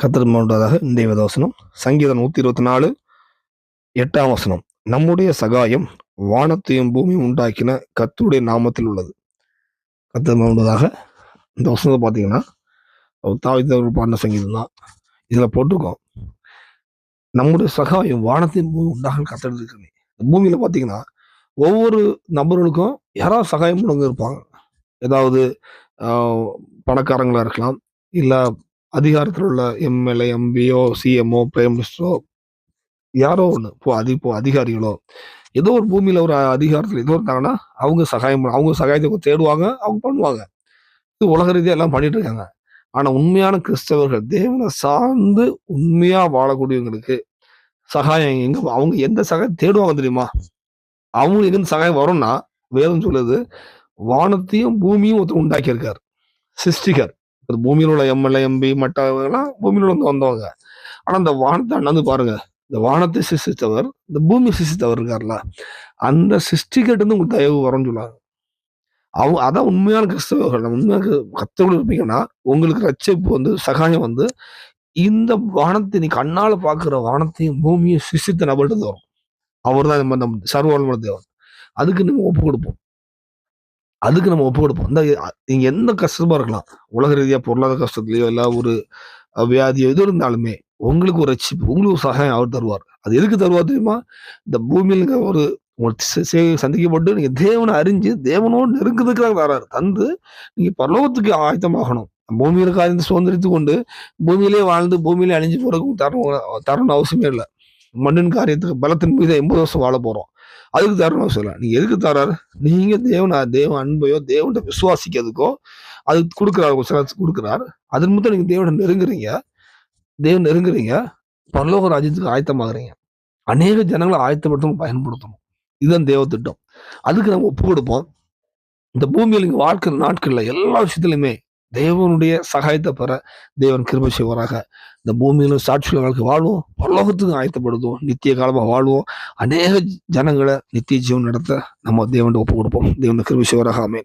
கத்தர் மூன்றாவதாக இன்றைய வேதவசனம் சங்கீதம் நூற்றி இருபத்தி நாலு எட்டாம் வசனம். நம்முடைய சகாயம் வானத்தையும் பூமியும் உண்டாக்கின கத்துடைய நாமத்தில் உள்ளது. கத்தர் மூன்றாவதாக இந்த வசனத்தை பார்த்தீங்கன்னா தாவித்தவர் பாடின சங்கீதம் தான். இதில் போட்டிருக்கோம். நம்முடைய சகாயம் வானத்தையும் பூமி உண்டாக கத்தர் இந்த பூமியில் பார்த்தீங்கன்னா ஒவ்வொரு நபர்களுக்கும் யாராவது சகாயம் பண்ணுங்க இருப்பாங்க. ஏதாவது பணக்காரங்களாக இருக்கலாம் இல்லை அதிகாரத்தில் உள்ள எம்எல்ஏ எம்பியோ சிஎம்ஓ பிரைம் மினிஸ்டரோ யாரோ ஒன்று இப்போ அதி இப்போ அதிகாரிகளோ ஏதோ ஒரு பூமியில் ஒரு அதிகாரத்தில் ஏதோ இருந்தாங்கன்னா அவங்க சகாயம் அவங்க சகாயத்தை தேடுவாங்க அவங்க பண்ணுவாங்க. இது உலக ரீதியாக எல்லாம் பண்ணிட்டு இருக்காங்க ஆனால் உண்மையான கிறிஸ்தவர்கள் தேவனை சார்ந்து உண்மையாக வாழக்கூடியவங்களுக்கு சகாயம் எங்க அவங்க எந்த சகாயம் தேடுவாங்க தெரியுமா? அவங்களுக்கு எங்க சகாயம் வரும்னா வேதம் சொல்லுது வானத்தையும் பூமியும் ஒருத்தர் உண்டாக்கியிருக்கார் சிருஷ்டிகர். ஒரு பூமியில் உள்ள எம்எல்ஏ எம்பி மற்றவங்கலாம் பூமியில் வந்து வந்தவங்க. ஆனால் இந்த வானத்தை அண்ணாந்து பாருங்க. இந்த வானத்தை சிருஷ்டித்தவர் இந்த பூமி சிஷித்தவர் இருக்கார்ல. அந்த சிருஷ்டிகிட்டேருந்து உங்களுக்கு தயவு வரும்னு சொல்லுவாங்க. அவங்க அதான் உண்மையான கிறிஸ்தவர்கள். உண்மையாக உண்மையான கத்தவர்கள் இருப்பீங்கன்னா உங்களுக்கு ரட்சிப்பு வந்து சகாயம் வந்து இந்த வானத்தை நீ கண்ணால் பார்க்குற வானத்தையும் பூமியும் சிருஷ்டித்த நபர்கிட்ட வரும். அவர் தான் நம்ம நம்ம தேவன். அதுக்கு நம்ம ஒப்பு கொடுப்போம். அதுக்கு நம்ம ஒப்பு கொடுப்போம். இந்த நீங்க எந்த கஷ்டமா இருக்கலாம் உலக ரீதியா பொருளாதார கஷ்டத்துலயோ இல்ல ஒரு வியாதியோ எது இருந்தாலுமே உங்களுக்கு ஒரு ரட்சிப்பு உங்களுக்கு ஒரு சகாயம் அவர் தருவார். அது எதுக்கு தருவார் தெரியுமா? இந்த பூமியில் ஒரு உங்களுக்கு சந்திக்கப்பட்டு நீங்க தேவனை அறிஞ்சு தேவனோடு நெருங்குறதுக்காக தராரு தந்து நீங்க பரலோகத்துக்கு ஆயத்தமாகணும். பூமியில காய்ந்து சுதந்திரித்து கொண்டு பூமியிலே வாழ்ந்து பூமியிலே அழிஞ்சு போறதுக்கு தரணும் தரணும் அவசியமே இல்லை. மண்ணின் காரியத்துக்கு பலத்தின் மீது எண்பது வருஷம் வாழ போறோம். அதுக்கு தரணும் அவசியம் இல்லை நீங்க எதுக்கு தராரு நீங்க தேவன் தேவ அன்பையோ தேவன்கிட்ட விசுவாசிக்கிறதுக்கோ அது கொடுக்குறாரு ஒரு கொடுக்குறாரு. அதன் மட்டும் நீங்க தேவனை நெருங்குறீங்க. தேவன் நெருங்குறீங்க. பரலோக ராஜ்யத்துக்கு ஆயத்தமாகறீங்க. அநேக ஜனங்களை ஆயத்தப்படுத்தணும் பயன்படுத்தணும் இதுதான் தேவ திட்டம். அதுக்கு நம்ம ஒப்பு கொடுப்போம். இந்த பூமியில் இங்கே வாழ்க்கிற நாட்கள்ல எல்லா விஷயத்துலையுமே தேவனுடைய சகாயத்தை பெற தேவன் கிருபை செய்வாராக. இந்த பூமியிலும் சாட்சிகள் வாழ்க்கை வாழ்வோம். பல்லோகத்துக்கும் ஆயத்தப்படுத்துவோம். நித்திய காலமாக வாழ்வோம். அநேக ஜனங்களை நித்திய ஜீவன் நடத்த நம்ம தேவன் ஒப்பு கொடுப்போம் தேவன் கிருபை செய்வாராக. ஆமென்.